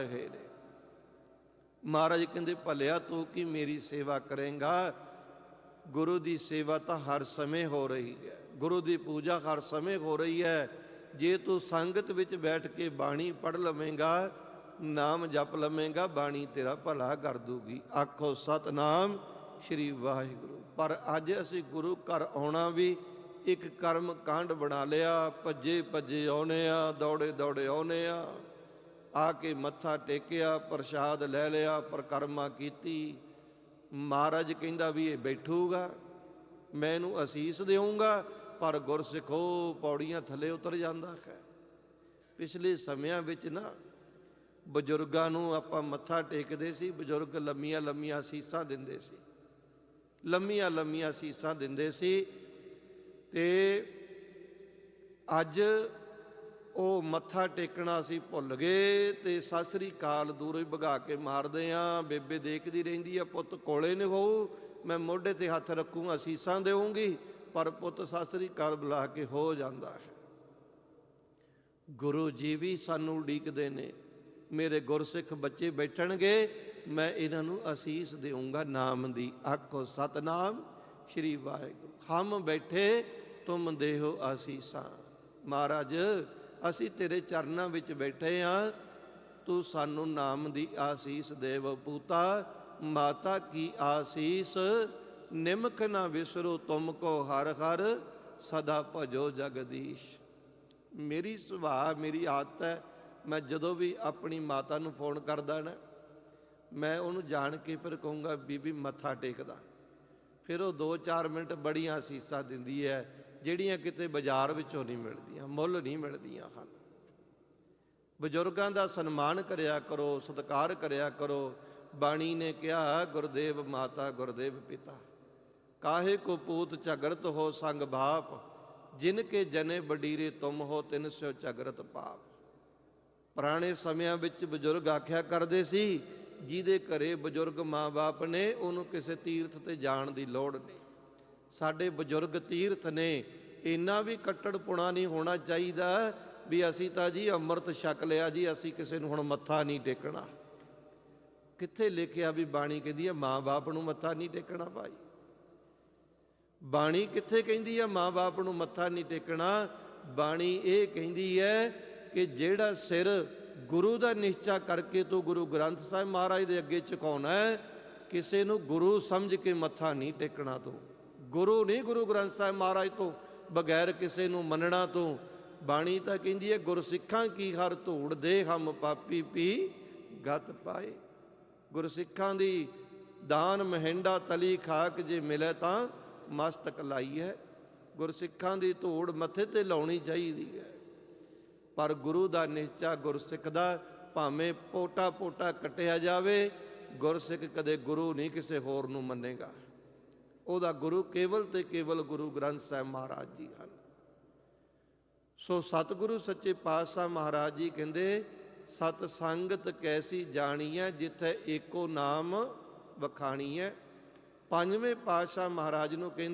ਰਹੇ ਮਹਾਰਾਜ ਕਹਿੰਦੇ, ਭਲਿਆ ਤੂੰ ਕੀ ਮੇਰੀ ਸੇਵਾ ਕਰੇਂਗਾ? ਗੁਰੂ ਦੀ ਸੇਵਾ ਤਾਂ ਹਰ ਸਮੇਂ ਹੋ ਰਹੀ ਹੈ। ਗੁਰੂ ਦੀ ਪੂਜਾ ਹਰ ਸਮੇਂ ਹੋ ਰਹੀ ਹੈ। ਜੇ ਤੂੰ ਸੰਗਤ ਵਿੱਚ ਬੈਠ ਕੇ ਬਾਣੀ ਪੜ ਲਵੇਂਗਾ, ਨਾਮ ਜਪ ਲਵੇਂਗਾ, ਬਾਣੀ ਤੇਰਾ ਭਲਾ ਕਰ ਦੂਗੀ। ਆਖੋ, ਸਤਨਾਮ ਸ਼੍ਰੀ ਵਾਹਿਗੁਰੂ। ਪਰ ਅੱਜ ਅਸੀਂ ਗੁਰੂ ਘਰ ਆਉਣਾ ਵੀ ਇੱਕ ਕਰਮ ਕਾਂਡ ਬਣਾ ਲਿਆ। ਭੱਜੇ ਭੱਜੇ ਆਉਨੇ ਆ ਦੌੜੇ ਦੌੜੇ ਆਉਨੇ ਆ ਆ ਕੇ ਮੱਥਾ ਟੇਕਿਆ, ਪ੍ਰਸ਼ਾਦ ਲੈ ਲਿਆ, ਪ੍ਰਕਰਮਾ ਕੀਤੀ। ਮਹਾਰਾਜ ਕਹਿੰਦਾ ਵੀ ਇਹ ਬੈਠੂਗਾ ਮੈਂ ਇਹਨੂੰ ਅਸੀਸ ਦੇਵਾਂਗਾ ਪਰ ਗੁਰਸਿੱਖੋ ਪੌੜੀਆਂ ਥੱਲੇ ਉਤਰ ਜਾਂਦਾ ਹੈ। ਪਿਛਲੇ ਸਮਿਆਂ ਵਿੱਚ ਨਾ ਬਜ਼ੁਰਗਾਂ ਨੂੰ ਆਪਾਂ ਮੱਥਾ ਟੇਕਦੇ ਸੀ, ਬਜ਼ੁਰਗ ਲੰਮੀਆਂ ਲੰਮੀਆਂ ਸੀਸਾਂ ਦਿੰਦੇ ਸੀ। ਲੰਮੀਆਂ ਲੰਮੀਆਂ ਸੀਸਾਂ ਦਿੰਦੇ ਸੀ ਤੇ ਅੱਜ ਉਹ ਮੱਥਾ ਟੇਕਣਾ ਅਸੀਂ ਭੁੱਲ ਗਏ ਤੇ ਸਤਿ ਸ੍ਰੀ ਅਕਾਲ ਦੂਰੋਂ ਹੀ ਭਗਾ ਕੇ ਮਾਰਦੇ ਆ। ਬੇਬੇ ਦੇਖਦੀ ਰਹਿੰਦੀ ਆ, ਪੁੱਤ ਕੋਲੇ ਨੇ ਹੋਊ। ਮੈਂ ਮੋਢੇ ਤੇ ਹੱਥ ਰੱਖੂੰ, ਅਸੀਸਾਂ ਦੇਵਾਂਗੀ ਪਰ ਪੁੱਤ ਸਤਿ ਸ੍ਰੀ ਅਕਾਲ ਬੁਲਾ ਕੇ ਹੋ ਜਾਂਦਾ ਹੈ। ਗੁਰੂ ਜੀ ਵੀ ਸਾਨੂੰ ਉਡੀਕਦੇ ਨੇ, ਮੇਰੇ ਗੁਰਸਿੱਖ ਬੱਚੇ ਬੈਠਣਗੇ, ਮੈਂ ਇਹਨਾਂ ਨੂੰ ਅਸੀਸ ਦੇਵਾਂਗਾ ਨਾਮ ਦੀ ਆਖੋ ਸਤਨਾਮ, ਸ਼੍ਰੀ ਵਾਹਿਗੁਰੂ। ਹਮ ਬੈਠੇ, ਤੁਮ ਦੇਹੋ ਅਸੀਸਾਂ। ਮਹਾਰਾਜ ਅਸੀਂ ਤੇਰੇ ਚਰਨਾਂ ਵਿੱਚ ਬੈਠੇ ਆ। ਤੂੰ ਸਾਨੂੰ ਨਾਮ ਦੀ ਆਸੀਸ ਦੇਵ, ਪੂਤਾ, ਮਾਤਾ ਕੀ ਆਸੀਸ। ਨਿਮਕ ਨਾ ਵਿਸਰੋ ਤੁਮ ਕੋ ਹਰ ਹਰ, ਸਦਾ ਭਜੋ ਜਗਦੀਸ਼। ਮੇਰੀ ਸੁਭਾਅ, ਮੇਰੀ ਆਦਤ ਹੈ, ਮੈਂ ਜਦੋਂ ਵੀ ਆਪਣੀ ਮਾਤਾ ਨੂੰ ਫੋਨ ਕਰਦਾ ਨਾ, ਮੈਂ ਉਹਨੂੰ ਜਾਣ ਕੇ ਫਿਰ ਕਹੂੰਗਾ, ਬੀਬੀ ਮੱਥਾ ਟੇਕਦਾ। ਫਿਰ ਉਹ 2-4 ਮਿੰਟ ਬੜੀਆਂ ਅਸੀਸਾਂ ਦਿੰਦੀ ਹੈ ਜਿਹੜੀਆਂ ਕਿਤੇ ਬਾਜ਼ਾਰ ਵਿੱਚੋਂ ਨਹੀਂ ਮਿਲਦੀਆਂ, ਮੁੱਲ ਨਹੀਂ ਮਿਲਦੀਆਂ ਹਨ। ਬਜ਼ੁਰਗਾਂ ਦਾ ਸਨਮਾਨ ਕਰਿਆ ਕਰੋ, ਸਤਿਕਾਰ ਕਰਿਆ ਕਰੋ। ਬਾਣੀ ਨੇ ਕਿਹਾ, ਗੁਰਦੇਵ ਮਾਤਾ, ਗੁਰਦੇਵ ਪਿਤਾ। ਕਾਹੇ ਕੋ ਪੂਤ ਝਗਰਤ ਹੋ ਸੰਗ ਬਾਪ ਜਿਨ ਕੇ ਜਨੇ ਬਡੀਰੇ ਤੁਮ ਹੋ, ਤਿਨ ਸਿਓ ਝਗਰਤ ਪਾਪ। ਪੁਰਾਣੇ ਸਮਿਆਂ ਵਿੱਚ ਬਜ਼ੁਰਗ ਆਖਿਆ ਕਰਦੇ ਸੀ, ਜਿਹਦੇ ਘਰੇ ਬਜ਼ੁਰਗ ਮਾਂ-ਬਾਪ ਨੇ, ਉਹਨੂੰ ਕਿਸੇ ਤੀਰਥ ਤੇ ਜਾਣ ਦੀ ਲੋੜ ਨਹੀਂ। ਸਾਡੇ ਬਜ਼ੁਰਗ ਤੀਰਥ ਨੇ, ਇੰਨਾ ਵੀ ਕੱਟੜਪੁਣਾ ਨਹੀਂ ਹੋਣਾ ਚਾਹੀਦਾ ਵੀ ਅਸੀਂ ਤਾਂ ਜੀ ਅੰਮ੍ਰਿਤ ਛਕ ਲਿਆ ਜੀ, ਅਸੀਂ ਕਿਸੇ ਨੂੰ ਹੁਣ ਮੱਥਾ ਨਹੀਂ ਟੇਕਣਾ। ਕਿੱਥੇ ਲਿਖਿਆ ਵੀ ਬਾਣੀ ਕਹਿੰਦੀ ਹੈ ਮਾਂ-ਬਾਪ ਨੂੰ ਮੱਥਾ ਨਹੀਂ ਟੇਕਣਾ ਭਾਈ। ਬਾਣੀ ਕਿੱਥੇ ਕਹਿੰਦੀ ਹੈ ਮਾਂ-ਬਾਪ ਨੂੰ ਮੱਥਾ ਨਹੀਂ ਟੇਕਣਾ? ਬਾਣੀ ਇਹ ਕਹਿੰਦੀ ਹੈ ਕਿ ਜਿਹੜਾ ਸਿਰ ਗੁਰੂ ਦਾ ਨਿਸ਼ਚਾ ਕਰਕੇ ਤੂੰ ਗੁਰੂ ਗ੍ਰੰਥ ਸਾਹਿਬ ਮਹਾਰਾਜ ਦੇ ਅੱਗੇ ਝੁਕਾਉਣਾ ਹੈ, ਕਿਸੇ ਨੂੰ ਗੁਰੂ ਸਮਝ ਕੇ ਮੱਥਾ ਨਹੀਂ ਟੇਕਣਾ ਤੂੰ। ਗੁਰੂ ਨਹੀਂ, ਗੁਰੂ ਗ੍ਰੰਥ ਸਾਹਿਬ ਮਹਾਰਾਜ ਤੋਂ ਬਗੈਰ ਕਿਸੇ ਨੂੰ ਮੰਨਣਾ ਤੋਂ ਬਾਣੀ ਤਾਂ ਕਹਿੰਦੀ ਹੈ, ਗੁਰਸਿੱਖਾਂ ਕੀ ਹਰ ਧੂੜ ਦੇ ਹਮ ਪਾਪੀ ਪੀ ਗਤ ਪਾਏ। ਗੁਰਸਿੱਖਾਂ ਦੀ ਦਾਨ ਮਹਿੰਡਾ ਤਲੀ ਖਾਕ ਜੇ ਮਿਲੇ ਤਾਂ ਮਸਤਕ ਲਾਈ ਹੈ। ਗੁਰਸਿੱਖਾਂ ਦੀ ਧੂੜ ਮੱਥੇ ਤੇ ਲਾਉਣੀ ਚਾਹੀਦੀ ਹੈ। ਪਰ ਗੁਰੂ ਦਾ ਨਿਸ਼ਚਾ ਗੁਰਸਿੱਖ ਦਾ ਭਾਵੇਂ ਪੋਟਾ ਪੋਟਾ ਕਟਿਆ ਜਾਵੇ, ਗੁਰਸਿੱਖ ਕਦੇ ਗੁਰੂ ਨਹੀਂ ਕਿਸੇ ਹੋਰ ਨੂੰ ਮੰਨੇਗਾ। ਉਹਦਾ ਗੁਰੂ ਕੇਵਲ ਤੇ ਕੇਵਲ ਗੁਰੂ ਗ੍ਰੰਥ ਸਾਹਿਬ ਮਹਾਰਾਜ ਜੀ ਹਨ। ਸੋ ਸਤਿਗੁਰੂ ਸੱਚੇ ਪਾਤਸ਼ਾਹ ਮਹਾਰਾਜ ਜੀ ਕਹਿੰਦੇ, ਸਤ ਸੰਗਤ ਕੈਸੀ ਜਾਣੀ ਹੈ ਜਿੱਥੇ ਏਕੋ ਨਾਮ ਵਖਾਣੀ ਹੈ ਪੰਜਵੇਂ ਪਾਤਸ਼ਾਹ ਮਹਾਰਾਜ ਨੂੰ ਕਹਿੰਦੇ